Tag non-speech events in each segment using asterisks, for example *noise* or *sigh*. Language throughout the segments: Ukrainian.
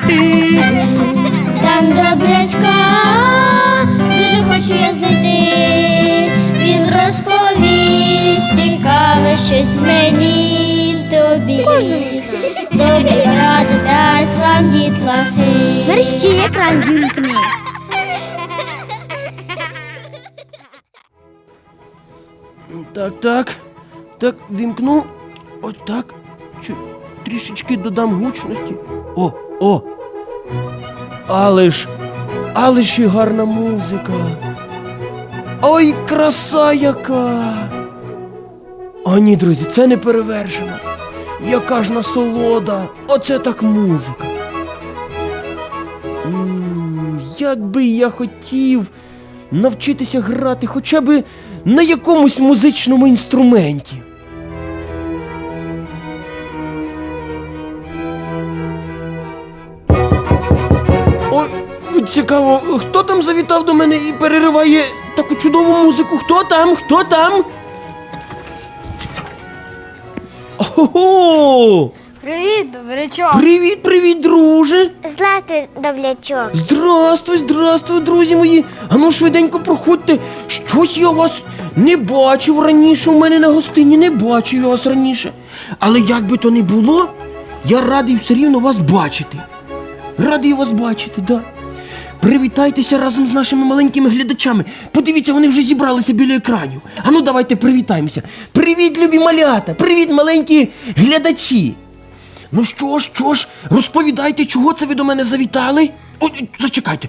піти. Там добрячка, дуже хочу я знайти. Він розповість цікаве щось мені тобі. Добрі ради дасть вам дітлахи. Мерщі екран вімкни. Так, так. Так, вімкну. Отак. Чу, трішечки додам гучності. О, о. Але ж, але ж і гарна музика. Ой, краса яка. О, ні, друзі, це не перевершено. Яка ж насолода. Оце так музика. М, Як би я хотів навчитися грати хоча б на якомусь музичному інструменті. Цікаво, хто там завітав до мене і перериває таку чудову музику? Хто там? Хто там? Ого! Привіт, добрячок. Привіт, привіт, друже! Злати, добрячок. Здравствуй, здравствуй, друзі мої. Ану швиденько проходьте. Щось я вас не бачив раніше у мене на гостині, не бачив я вас раніше. Але як би то не було, я радий все рівно вас бачити. Радий вас бачити, да. Привітайтеся разом з нашими маленькими глядачами. Подивіться, вони вже зібралися біля екранів. Ану, давайте привітаємося. Привіт, любі малята! Привіт, маленькі глядачі! Ну що ж, що ж, розповідайте, чого це ви до мене завітали? Ой, ой, зачекайте.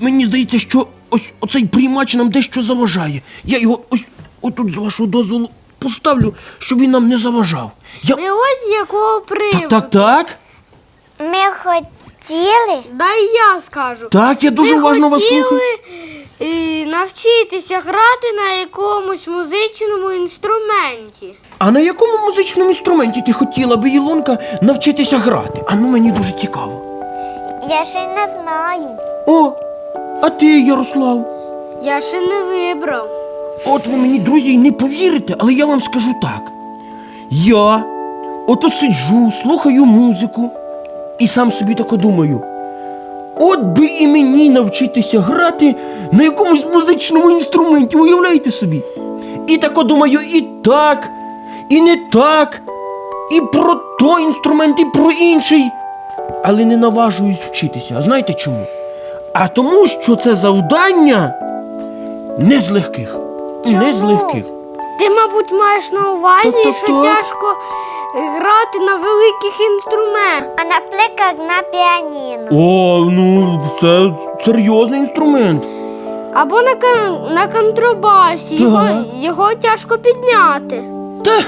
Мені здається, що ось оцей приймач нам дещо заважає. Я його ось отут з вашого дозволу поставлю, щоб він нам не заважав. Я... Ми ось з якого приводу. Так, так, так. Ми хотіли. Дай я скажу. Так, я дуже Ми уважно вас хотіли, слухаю. е, навчитися грати на якомусь музичному інструменті. А на якому музичному інструменті ти хотіла би, Ілонка, навчитися грати? А ну мені дуже цікаво. Я ще не знаю. О, а ти, Ярослав? Я ще не вибрав. От ви мені, друзі, й не повірите, але я вам скажу так. Я ото сиджу, слухаю музику і сам собі тако думаю. От би і мені навчитися грати на якомусь музичному інструменті, уявляєте собі? І тако думаю, і так, і не так, і про той інструмент, і про інший. Але не наважуюсь вчитися. А знаєте чому? А тому, що це завдання не з легких. Не з Чому? легких. Ти, мабуть, маєш на увазі, Так-так-так. що тяжко грати на великих інструментах. А наприклад, на піаніно. О, ну це серйозний інструмент. Або на, кон- на контрабасі. Його, його тяжко підняти. Та,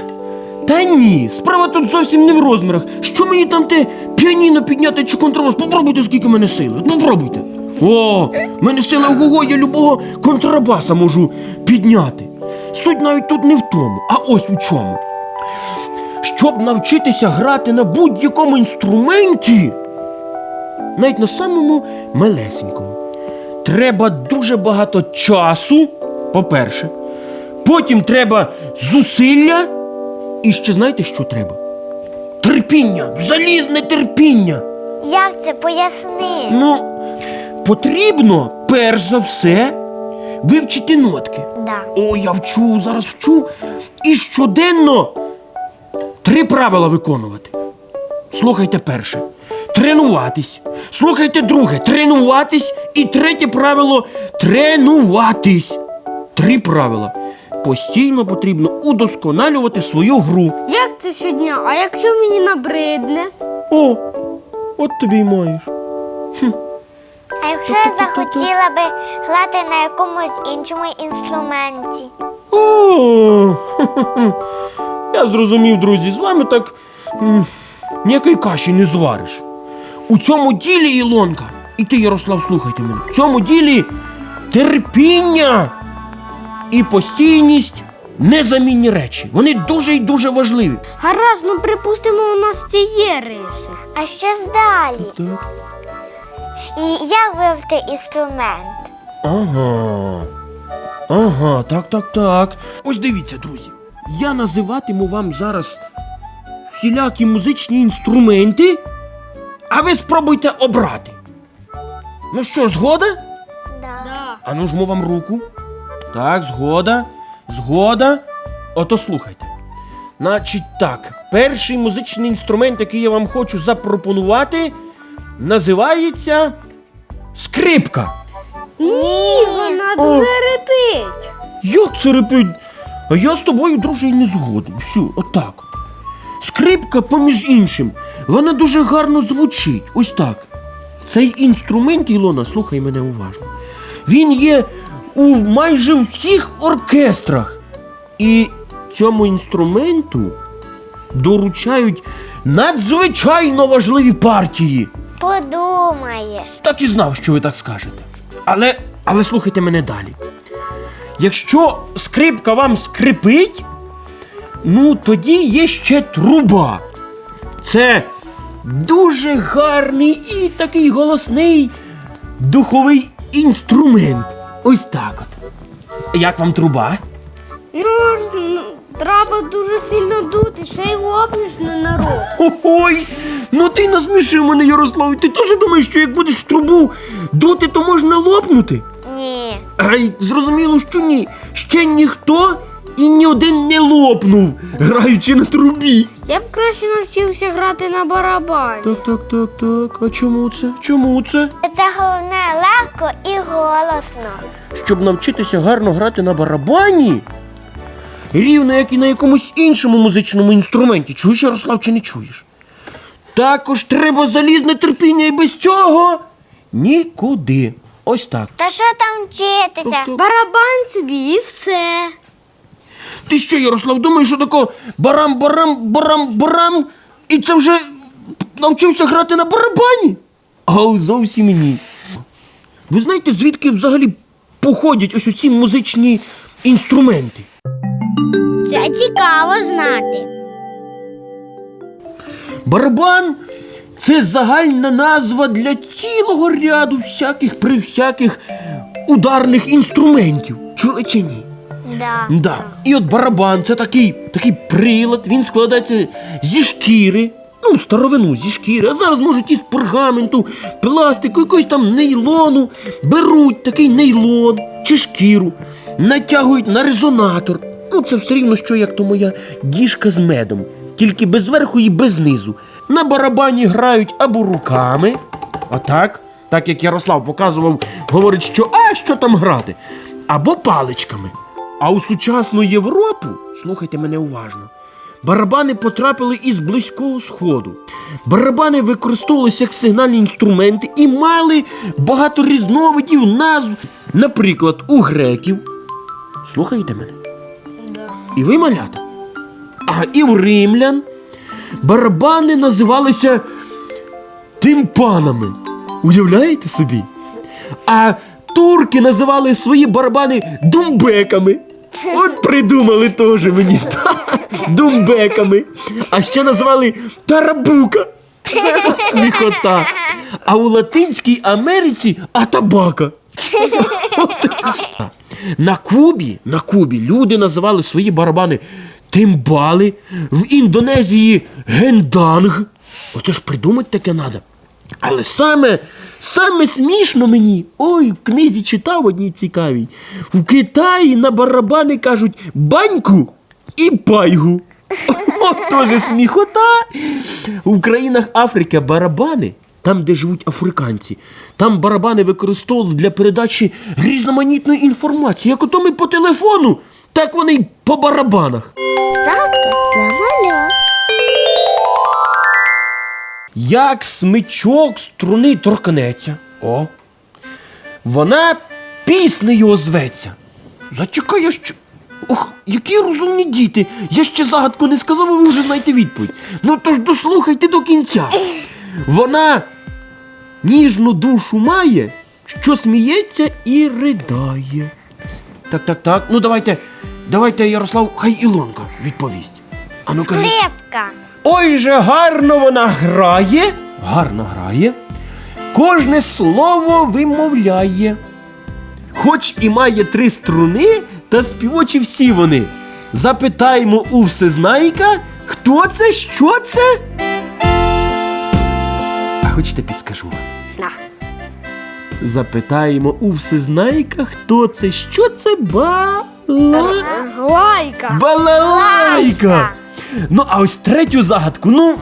та ні, справа тут зовсім не в розмірах. Що мені там те піаніно підняти чи контрабас? Попробуйте, скільки в мене сили. Попробуйте. О, в мене сила ого, я любого контрабаса можу підняти. Суть навіть тут не в тому, а ось у чому. Щоб навчитися грати на будь-якому інструменті, навіть на самому малесенькому, треба дуже багато часу, по-перше. Потім треба зусилля. І ще знаєте, що треба? Терпіння, залізне терпіння. Як це поясни? Ну, потрібно перш за все вивчити нотки. Да. О, я вчу, зараз вчу. І щоденно три правила виконувати. Слухайте перше. Тренуватись. Слухайте друге. Тренуватись. І третє правило тренуватись. Три правила. Постійно потрібно удосконалювати свою гру. Як це щодня? А якщо мені набридне? О, от тобі й маєш. Хм. А якщо я захотіла би грати на якомусь іншому інструменті? О, я зрозумів, друзі, з вами так м, ніякої каші не звариш. У цьому ділі, Ілонка, і ти, Ярослав, слухайте мене. В цьому ділі терпіння і постійність незамінні речі. Вони дуже і дуже важливі. Гаразд, ну припустимо, у нас ці є риси. А що ж далі? Так. І як вивити інструмент? Ага. Ага, так, так, так. Ось дивіться, друзі. Я називатиму вам зараз всілякі музичні інструменти, а ви спробуйте обрати. Ну що, згода? Да. А ну жму вам руку. Так, згода. Згода. Ото слухайте. Значить так, перший музичний інструмент, який я вам хочу запропонувати, називається скрипка. Ні, вона дуже репить. Як це репить? А я з тобою, друже, і не згоден. Все, отак. Скрипка, поміж іншим, вона дуже гарно звучить. Ось так. Цей інструмент, Ілона, слухай мене уважно. Він є у майже всіх оркестрах. І цьому інструменту доручають надзвичайно важливі партії. Подумаєш. Так і знав, що ви так скажете. Але, але слухайте мене далі. Якщо скрипка вам скрипить, ну тоді є ще труба. Це дуже гарний і такий голосний духовий інструмент. Ось так от. Як вам труба? Ну, ж, ну, треба дуже сильно дути, ще й лопнеш на народ. Ой, ну ти насмішив мене, Ярослав. Ти теж думаєш, що як будеш в трубу дути, то можна лопнути? Ні. Ай, зрозуміло, що ні. Ще ніхто і ні один не лопнув, граючи на трубі. Я б краще навчився грати на барабані. Так, так, так, так. А чому це? Чому це? Це головне легко і голосно. Щоб навчитися гарно грати на барабані. Рівно як і на якомусь іншому музичному інструменті. Чуєш, Ярослав, чи не чуєш? Також треба залізне терпіння і без цього нікуди. Ось так. Та що там вчитися? Тобто- Барабан собі і все. Ти що, Ярослав, думаєш, що тако барам, барам, барам, барам, і це вже навчився грати на барабані? А зовсім ні. Ви знаєте, звідки взагалі походять ось оці музичні інструменти? Це цікаво знати. Барабан це загальна назва для цілого ряду всяких при всяких ударних інструментів. Чули чи ні? Да. Да. І от барабан це такий, такий прилад, він складається зі шкіри. Ну, старовину зі шкіри, а зараз можуть із пергаменту, пластику, якогось там нейлону. Беруть такий нейлон чи шкіру, натягують на резонатор. Ну, це все рівно, що як то моя діжка з медом, тільки без верху і без низу. На барабані грають або руками, отак, так як Ярослав показував, говорить, що а що там грати, або паличками. А у сучасну Європу, слухайте мене уважно, барабани потрапили із близького сходу. Барабани використовувалися як сигнальні інструменти і мали багато різновидів назв. Наприклад, у греків. Слухаєте мене? І ви малята. А і в римлян барабани називалися тимпанами. Уявляєте собі? А турки називали свої барабани думбеками. От придумали теж мені. *laughs* Думбеками. А ще називали тарабука. От *laughs* сміхота. А у Латинській Америці атабака. *laughs* На Кубі, на Кубі люди називали свої барабани тимбали, в Індонезії генданг. Оце ж придумати таке треба. Але саме, саме смішно мені, ой, в книзі читав одній цікавій. У Китаї на барабани кажуть баньку і пайгу. От теж сміхота. У країнах Африки барабани, там, де живуть африканці, там барабани використовували для передачі різноманітної інформації. Як ото ми по телефону, так вони й по барабанах. Загадка для малят. Як смичок струни торкнеться. О. Вона піснею озветься. Зачекай, я ще. Ох, які розумні діти. Я ще загадку не сказав, а ви вже знаєте відповідь. Ну то ж дослухайте до кінця. Вона ніжну душу має, що сміється і ридає. Так, так, так. Ну давайте, давайте, Ярослав, хай Ілонка відповість. А ну кажи. Скрипка. Ой же гарно вона грає, гарно грає, кожне слово вимовляє. Хоч і має три струни, та співочі всі вони. Запитаймо у всезнайка, хто це, що це? А хочете підскажу вам? Запитаємо у всезнайка, хто це, що це бала... Лайка. балалайка. Ну, а ось третю загадку, ну,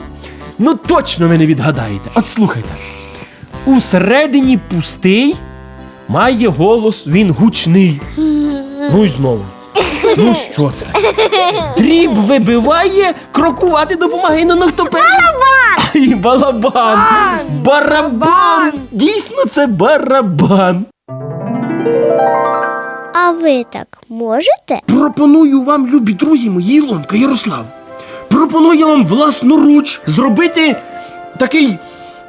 ну точно ви не відгадаєте. От слухайте. Усередині пустий, має голос, він гучний. Ну і знову. Ну що це? Дріб вибиває, крокувати допомагає, ну, ну хто перший? Балабан! І балабан! Барабан! Дійсно, це барабан. А ви так можете? Пропоную вам, любі друзі мої, Ілонка Ярослав. Пропоную вам власноруч зробити такий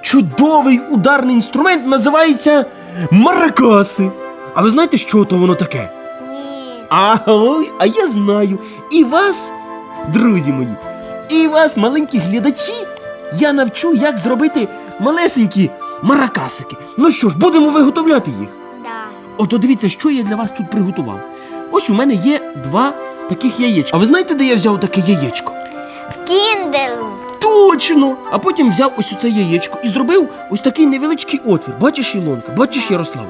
чудовий ударний інструмент, називається маракаси. А ви знаєте, що то воно таке? Ні. А, ой, а я знаю. І вас, друзі мої, і вас, маленькі глядачі, я навчу, як зробити малесенькі маракасики. Ну що ж, будемо виготовляти їх. Да. Ото дивіться, що я для вас тут приготував. Ось у мене є два таких яєчка. А ви знаєте, де я взяв таке яєчко? В кінделу. Точно! А потім взяв ось оце яєчко і зробив ось такий невеличкий отвір. Бачиш, Ілонка, бачиш, Ярослав?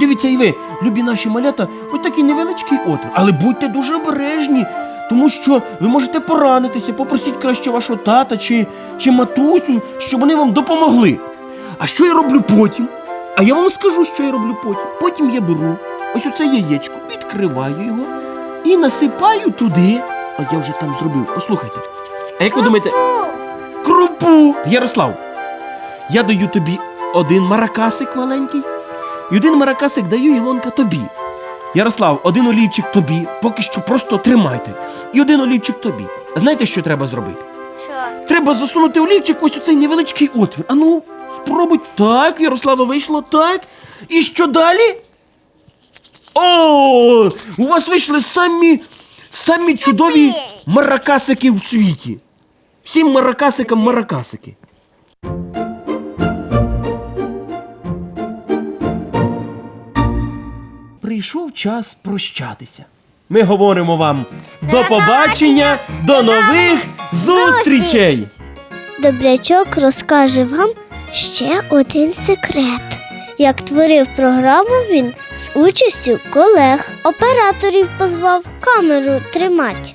Дивіться, і ви, любі наші малята, ось такий невеличкий отвір. Але будьте дуже обережні, тому що ви можете поранитися, попросіть краще вашого тата чи, чи матусю, щоб вони вам допомогли. А що я роблю потім? А я вам скажу, що я роблю потім. Потім я беру ось оце яєчко, відкриваю його і насипаю туди. А я вже там зробив. Послухайте. А як ви думаєте, крупу. Ярослав, я даю тобі один маракасик маленький, і один маракасик даю Ілонка тобі. Ярослав, один олівчик тобі, поки що просто тримайте. І один олівчик тобі. Знаєте, що треба зробити? Що? Треба засунути олівчик ось у цей невеличкий отвір. Ану, спробуй. Так, Ярослава вийшло, так. І що далі? О, у вас вийшли самі, самі чудові маракасики в світі. Всім маракасикам маракасики. Прийшов час прощатися. Ми говоримо вам до побачення, до нових зустрічей! Добрячок розкаже вам ще один секрет. Як творив програму він з участю колег, операторів позвав камеру тримать